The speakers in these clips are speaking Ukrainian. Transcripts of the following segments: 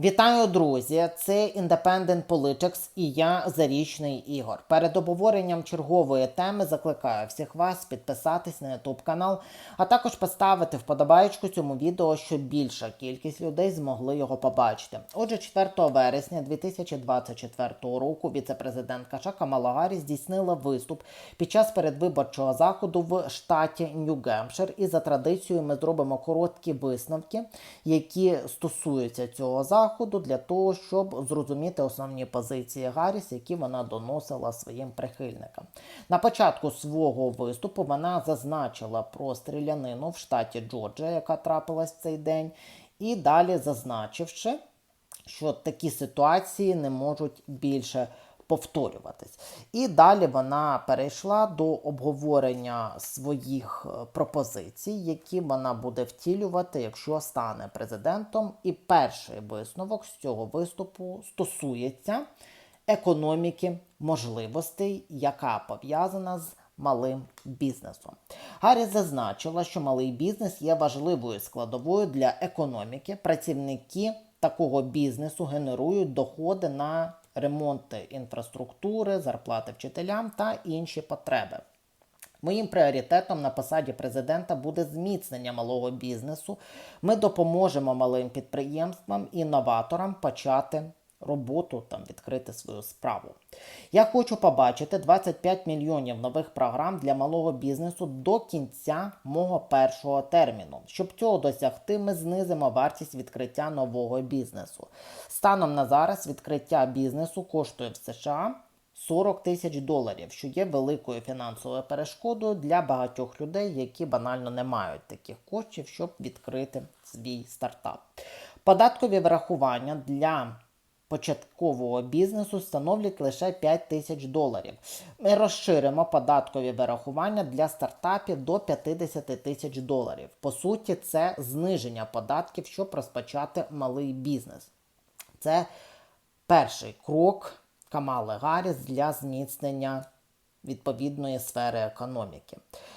Вітаю, друзі! Це Independent Politics і я Зарічний Ігор. Перед обговоренням чергової теми закликаю всіх вас підписатись на YouTube канал, а також поставити вподобайку цьому відео, щоб більша кількість людей змогли його побачити. Отже, 4 вересня 2024 року віце-президентка Чака Малагарі здійснила виступ під час передвиборчого заходу в штаті Нью-Гемпшир. І за традицією ми зробимо короткі висновки, які стосуються цього заходу для того, щоб зрозуміти основні позиції Гарріс, які вона доносила своїм прихильникам. На початку свого виступу вона зазначила про стрілянину в штаті Джорджія, яка трапилась в цей день, і далі зазначивши, що такі ситуації не можуть більше повторюватись. І далі вона перейшла до обговорення своїх е, пропозицій, які вона буде втілювати, якщо стане президентом. І перший висновок з цього виступу стосується економіки можливостей, яка пов'язана з малим бізнесом. Гарріс зазначила, що малий бізнес є важливою складовою для економіки. Працівники такого бізнесу генерують доходи на ремонти інфраструктури, зарплати вчителям та інші потреби. Моїм пріоритетом на посаді президента буде зміцнення малого бізнесу. Ми допоможемо малим підприємствам і новаторам почати роботу там відкрити свою справу. Я хочу побачити 25 мільйонів нових програм для малого бізнесу до кінця мого першого терміну. Щоб цього досягти, ми знизимо вартість відкриття нового бізнесу. Станом на зараз відкриття бізнесу коштує в США. 40 тисяч доларів, що є великою фінансовою перешкодою для багатьох людей, які банально не мають таких коштів, щоб відкрити свій стартап. Податкові врахування для початкового бізнесу становлять лише 5 тисяч доларів. Ми розширимо податкові вирахування для стартапів до 50 тисяч доларів. По суті, це зниження податків, щоб розпочати малий бізнес. Це перший крок Камали Гарріс для зміцнення відповідної сфери економіки.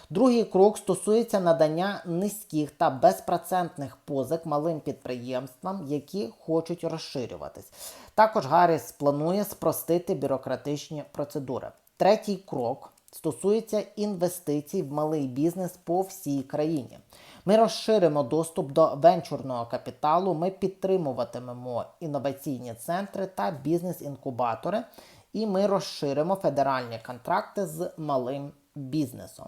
Другий крок стосується надання низьких та безпроцентних позик малим підприємствам, які хочуть розширюватись. Також Гарріс планує спростити бюрократичні процедури. Третій крок стосується інвестицій в малий бізнес по всій країні. Ми розширимо доступ до венчурного капіталу, ми підтримуватимемо інноваційні центри та бізнес-інкубатори, і ми розширимо федеральні контракти з малим бізнесом.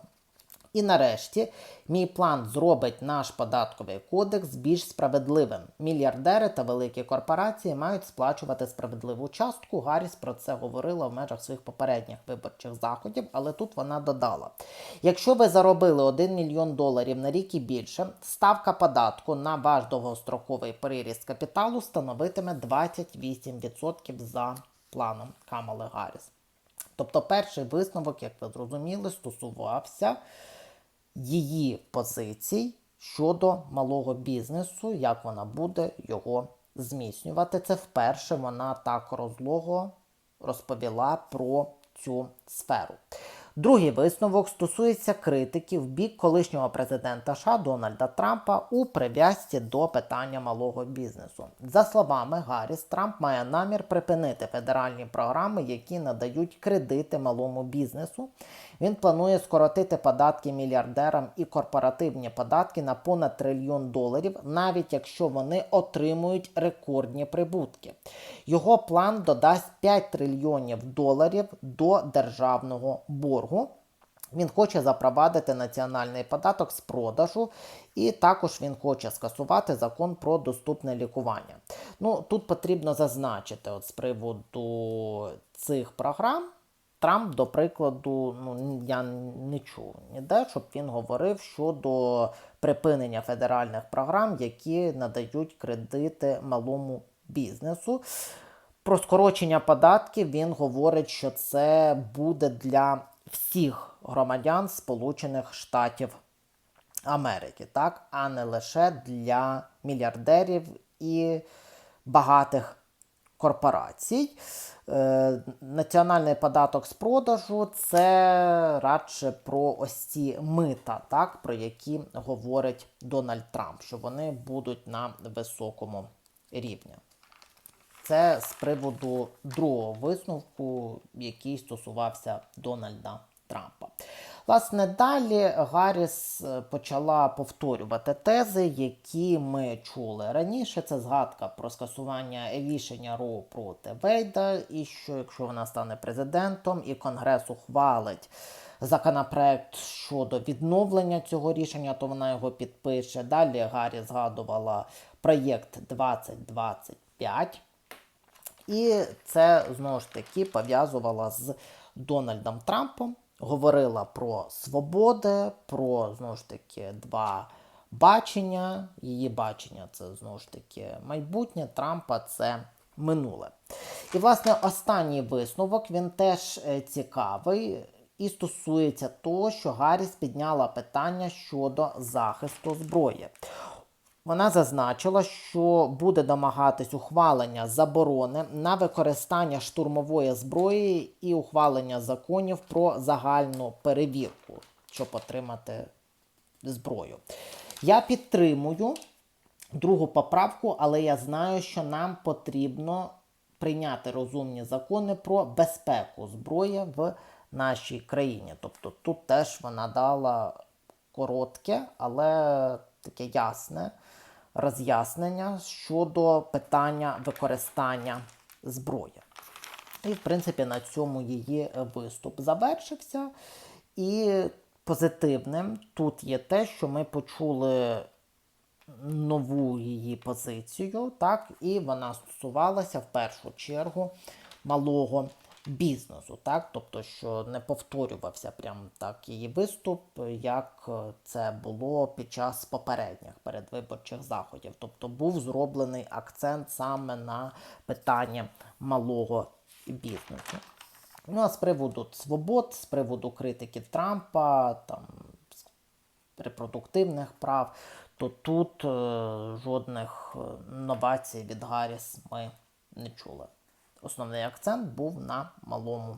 І нарешті мій план зробить наш податковий кодекс більш справедливим. Мільярдери та великі корпорації мають сплачувати справедливу частку. Гарріс про це говорила в межах своїх попередніх виборчих заходів, але тут вона додала: якщо ви заробили 1 мільйон доларів на рік і більше, ставка податку на ваш довгостроковий приріст капіталу становитиме 28% за планом Камали Гарріс. Тобто перший висновок, як ви зрозуміли, стосувався її позицій щодо малого бізнесу, як вона буде його зміцнювати. Це вперше вона так розлого розповіла про цю сферу. Другий висновок стосується критики в бік колишнього президента США Дональда Трампа у прив'язці до питання малого бізнесу. За словами Гарріс, Трамп має намір припинити федеральні програми, які надають кредити малому бізнесу. Він планує скоротити податки мільярдерам і корпоративні податки на понад трильйон доларів, навіть якщо вони отримують рекордні прибутки. Його план додасть 5 трильйонів доларів до державного боргу. Він хоче запровадити національний податок з продажу, і також він хоче скасувати закон про доступне лікування. Ну, Тут потрібно зазначити, от з приводу цих програм. Трамп, до прикладу, ну я не чув ніде, щоб він говорив щодо припинення федеральних програм, які надають кредити малому бізнесу. Про скорочення податків він говорить, що це буде для всіх громадян Сполучених Штатів Америки, так, а не лише для мільярдерів і багатих корпорацій. Е, національний податок з продажу це радше про ось ці мита, так, про які говорить Дональд Трамп, що вони будуть на високому рівні. Це з приводу другого висновку, який стосувався Дональда Трампа. Власне, далі Гарріс е, почала повторювати тези, які ми чули раніше. Це згадка про скасування рішення Роу проти Вейда, і що якщо вона стане президентом і Конгрес ухвалить законопроект щодо відновлення цього рішення, то вона його підпише. Далі Гаррі згадувала проєкт 2025. І це знову ж таки пов'язувала з Дональдом Трампом, говорила про свободи, про знову ж таки два бачення. Її бачення це знову ж таки майбутнє Трампа це минуле. І, власне, останній висновок він теж е, цікавий і стосується того, що Гарріс підняла питання щодо захисту зброї. Вона зазначила, що буде домагатись ухвалення заборони на використання штурмової зброї і ухвалення законів про загальну перевірку, щоб отримати зброю. Я підтримую другу поправку, але я знаю, що нам потрібно прийняти розумні закони про безпеку зброї в нашій країні. Тобто тут теж вона дала коротке, але таке ясне роз'яснення щодо питання використання зброї. І, в принципі, на цьому її виступ завершився. І позитивним тут є те, що ми почули нову її позицію, так, і вона стосувалася в першу чергу малого бізнесу, так, тобто, що не повторювався прям так її виступ, як це було під час попередніх передвиборчих заходів. Тобто був зроблений акцент саме на питання малого бізнесу. Ну а з приводу свобод, з приводу критики Трампа, там репродуктивних прав, то тут е, жодних е, новацій від Гарріс ми не чули. Основний акцент був на малому